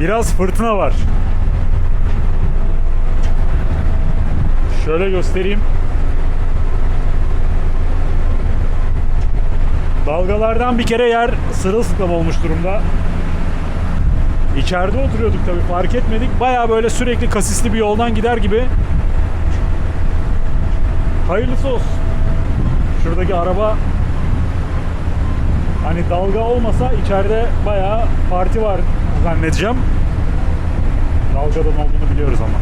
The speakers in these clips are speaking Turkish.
Biraz fırtına var. Şöyle göstereyim. Dalgalardan bir kere yer sırılsıklam olmuş durumda. İçeride oturuyorduk tabii fark etmedik. Baya böyle sürekli kasisli bir yoldan gider gibi. Hayırlısı olsun. Şuradaki araba hani dalga olmasa içeride bayağı parti var zannedeceğim. Dalgadan olduğunu biliyoruz ama.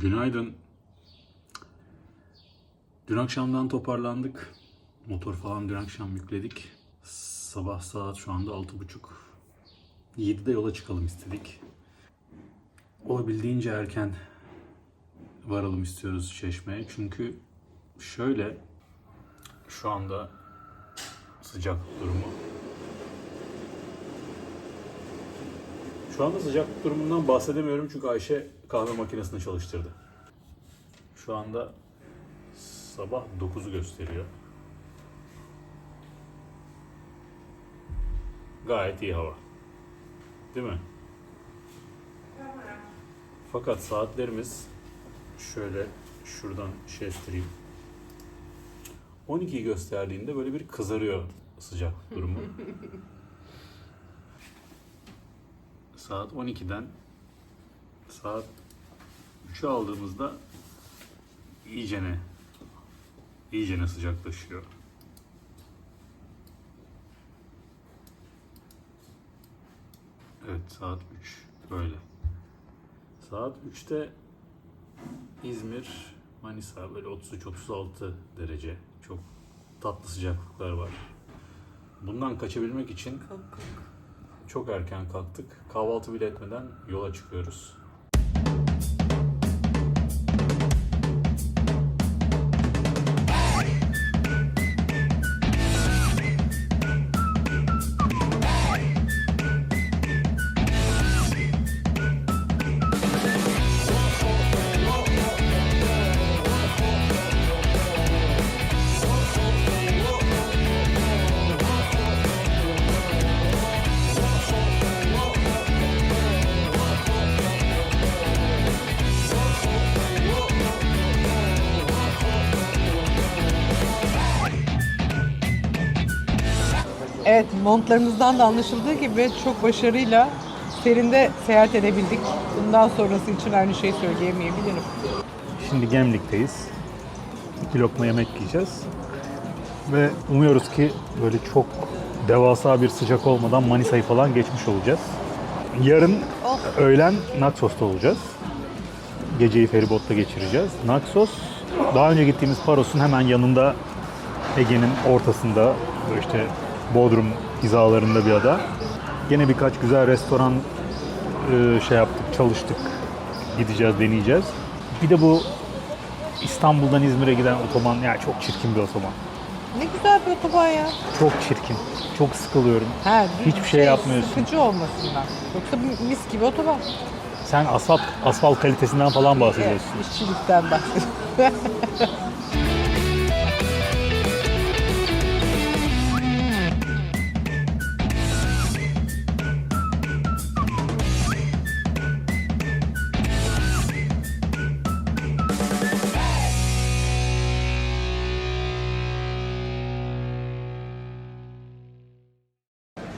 Günaydın. Dün akşamdan toparlandık. Motor falan dün akşam yükledik. Sabah saat şu anda 6.30. 7'de yola çıkalım istedik. Olabildiğince erken varalım istiyoruz Çeşme'ye. Çünkü şöyle şu anda sıcaklık durumu. Şu anda sıcaklık durumundan bahsedemiyorum çünkü Ayşe kahve makinesini çalıştırdı. Şu anda sabah 9'u gösteriyor. Gayet iyi hava. Değil mi? Fakat saatlerimiz şöyle şuradan şey estireyim. 12'yi gösterdiğinde böyle bir kızarıyor sıcaklık durumu. Saat 12'den saat 3'ü aldığımızda iyicene iyicene sıcaklaşıyor. Evet saat 3 böyle. Saat 3'te İzmir, Manisa böyle 33-36 derece. Çok tatlı sıcaklıklar var. Bundan kaçabilmek için çok erken kalktık. Kahvaltı bile etmeden yola çıkıyoruz. Montlarımızdan da anlaşıldığı gibi çok başarıyla serinde seyahat edebildik. Bundan sonrası için aynı şeyi söyleyemeyebilirim. Şimdi Gemlik'teyiz. İki lokma yemek yiyeceğiz. Ve umuyoruz ki böyle çok devasa bir sıcak olmadan Manisa'yı falan geçmiş olacağız. Yarın Oh. öğlen Naxos'ta olacağız. Geceyi feribotta geçireceğiz. Naxos daha önce gittiğimiz Paros'un hemen yanında Ege'nin ortasında işte Bodrum hizalarında bir ada. Yine birkaç güzel restoran e, şey yaptık, çalıştık. Gideceğiz, deneyeceğiz. Bir de bu İstanbul'dan İzmir'e giden otoban ya çok çirkin bir otoban. Ne güzel bir otoban ya. Çok çirkin. Çok sıkılıyorum. Ha, Hiçbir şey yapmıyorsun. Sıkıcı olmasından. Yoksa mis gibi otoban. Sen asfalt asfalt kalitesinden falan Evet, bahsediyorsun. işçilikten bahsediyorum.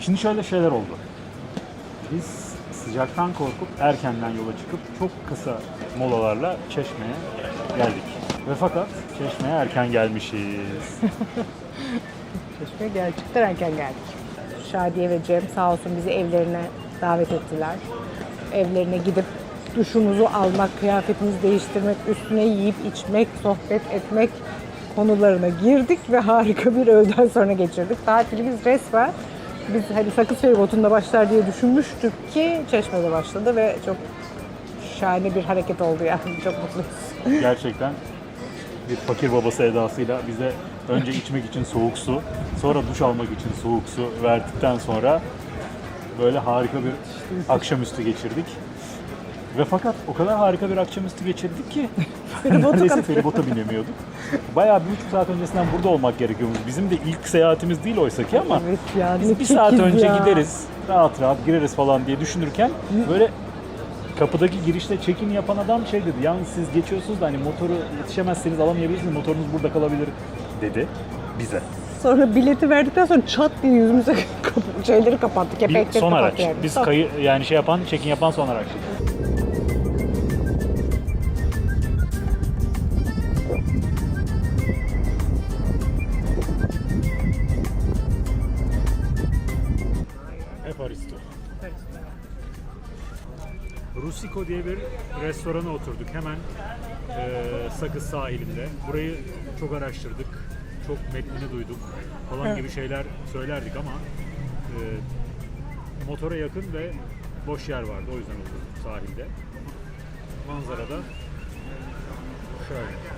Şimdi şöyle şeyler oldu. Biz sıcaktan korkup erkenden yola çıkıp çok kısa molalarla Çeşme'ye geldik. Ve fakat Çeşme'ye erken gelmişiz. Çeşme gerçekten erken geldik. Şadiye ve Cem sağ olsun bizi evlerine davet ettiler. Evlerine gidip duşumuzu almak, kıyafetimizi değiştirmek, üstüne yiyip içmek, sohbet etmek konularına girdik ve harika bir öğleden sonra geçirdik. Tatilimiz resmen biz hani Sakız Feribotu'nda başlar diye düşünmüştük ki Çeşme'de başladı ve çok şahane bir hareket oldu yani. Çok mutluyuz. Gerçekten bir fakir babası edasıyla bize önce içmek için soğuk su, sonra duş almak için soğuk su verdikten sonra böyle harika bir akşamüstü geçirdik. Ve fakat o kadar harika bir akşamüstü geçirdik ki neredeyse feribota binemiyorduk. Bayağı bir buçuk saat öncesinden burada olmak gerekiyormuş. Bizim de ilk seyahatimiz değil oysa ki ama Evet ya. biz bir saat önce ya. gideriz, rahat rahat gireriz falan diye düşünürken böyle kapıdaki girişte check-in yapan adam şey dedi. Yalnız siz geçiyorsunuz da hani motoru yetişemezseniz alamayabilirsiniz, motorunuz burada kalabilir dedi bize. Sonra bileti verdikten sonra çat diye yüzümüze şeyleri kapattı. Bir Kepenkleri son araç. yani. Biz kayı yani şey yapan, check-in yapan son araç. Rusico diye bir restorana oturduk hemen eee Sakız sahilinde. Burayı çok araştırdık, çok metnini duyduk falan gibi şeyler söylerdik ama eee, motora yakın ve boş yer vardı o yüzden oturduk sahilde. Manzarada şöyle.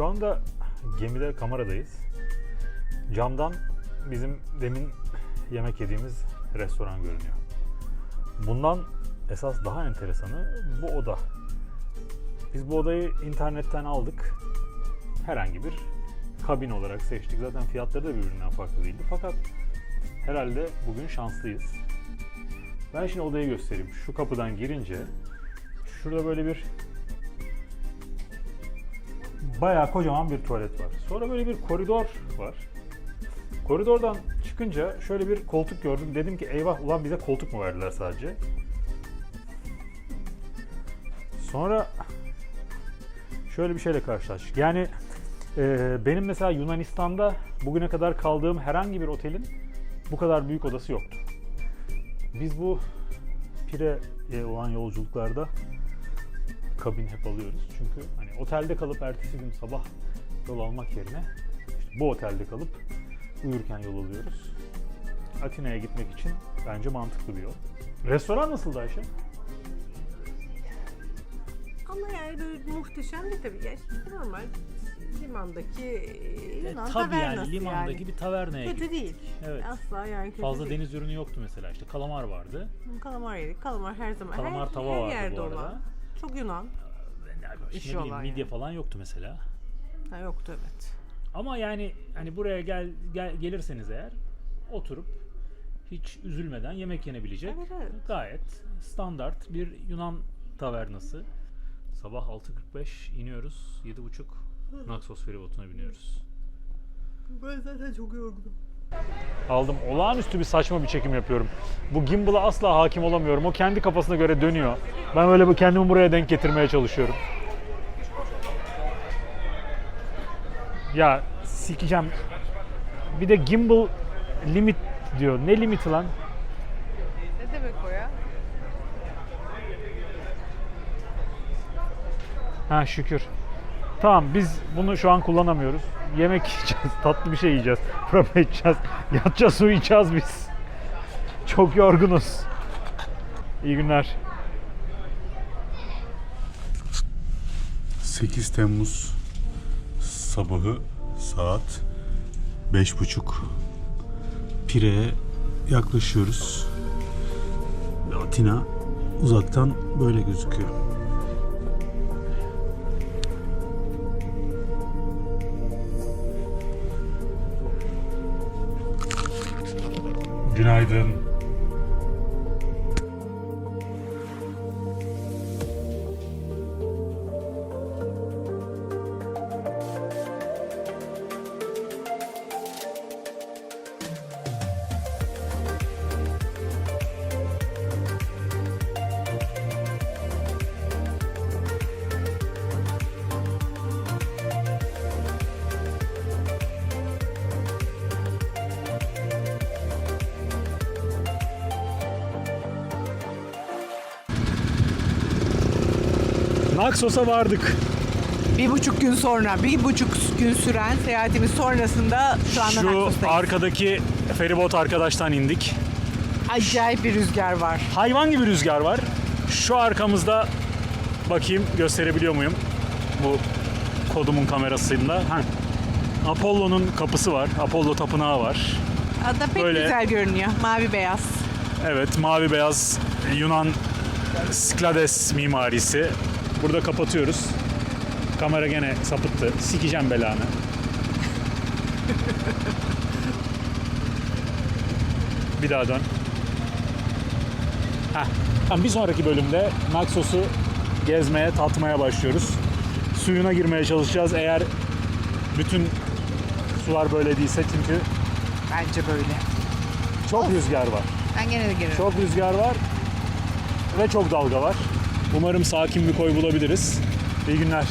Şu anda gemide kameradayız. Camdan bizim demin yemek yediğimiz restoran görünüyor. Bundan esas daha enteresanı bu oda. Biz bu odayı internetten aldık. Herhangi bir kabin olarak seçtik. Zaten fiyatları da birbirinden farklı değildi. Fakat herhalde bugün şanslıyız. Ben şimdi odayı göstereyim. Şu kapıdan girince şurada böyle bir bayağı kocaman bir tuvalet var. Sonra böyle bir koridor var. Koridordan çıkınca şöyle bir koltuk gördüm. Dedim ki eyvah ulan bize koltuk mu verdiler sadece? Sonra şöyle bir şeyle karşılaştık. Yani e, benim mesela Yunanistan'da bugüne kadar kaldığım herhangi bir otelin bu kadar büyük odası yoktu. Biz bu Pire'ye olan yolculuklarda kabin hep alıyoruz. Çünkü hani otelde kalıp ertesi gün sabah yol almak yerine işte bu otelde kalıp uyurken yol alıyoruz. Atina'ya gitmek için bence mantıklı bir yol. Restoran nasıldı Ayşe? Ama yani böyle muhteşem değil tabii. Yani normal limandaki e, Yunan E, tabii yani tavernası limandaki yani. bir tavernaya Kötü gittik. değil. Evet. Asla yani kötü Fazla değil. deniz ürünü yoktu mesela işte kalamar vardı. Kalamar yedik. Kalamar her zaman. Kalamar her, tava her vardı yerde bu arada. olan. Çok Yunan. İşte İşi ne bileyim, olan midye yani. falan yoktu mesela. Ha, yoktu evet. Ama yani hani buraya gel, gel gelirseniz eğer oturup hiç üzülmeden yemek yenebilecek Evet, evet. gayet standart bir Yunan tavernası. Sabah 6.45 iniyoruz. 7.30 Naxos feribotuna biniyoruz. Ben zaten çok yorgunum. Aldım. Olağanüstü bir saçma bir çekim yapıyorum. Bu gimbal'a asla hakim olamıyorum. O kendi kafasına göre dönüyor. Ben böyle bu kendimi buraya denk getirmeye çalışıyorum. Ya sikeceğim. Bir de gimbal limit diyor. Ne limiti lan? Ne demek o ya? Ha şükür. Tamam biz bunu şu an kullanamıyoruz. Yemek yiyeceğiz, tatlı bir şey yiyeceğiz. Prova içeceğiz, yatacağız, uyuyacağız biz. Çok yorgunuz. İyi günler. 8 Temmuz sabahı saat 5.30 Pire'ye yaklaşıyoruz. Atina uzaktan böyle gözüküyor. Günaydın. Naxos'a vardık. Bir buçuk gün sonra, bir buçuk gün süren seyahatimiz sonrasında şu anda Şu Naxos'tayız. arkadaki feribot arkadaştan indik. Acayip bir rüzgar var. Hayvan gibi rüzgar var. Şu arkamızda bakayım gösterebiliyor muyum? Bu kodumun kamerasında. Ha. Apollo'nun kapısı var. Apollo tapınağı var. Ada pek Böyle- güzel görünüyor. Mavi beyaz. Evet, mavi beyaz Yunan Sklades mimarisi. Burada kapatıyoruz. Kamera gene sapıttı. Sikeceğim belanı. Bir daha dön. Heh. Tamam, bir sonraki bölümde Naxos'u gezmeye, tatmaya başlıyoruz. Suyuna girmeye çalışacağız. Eğer bütün sular böyle değilse çünkü Bence böyle. çok rüzgar var. Ben gene de girerim. Çok rüzgar var ve çok dalga var. Umarım sakin bir koy bulabiliriz. İyi günler.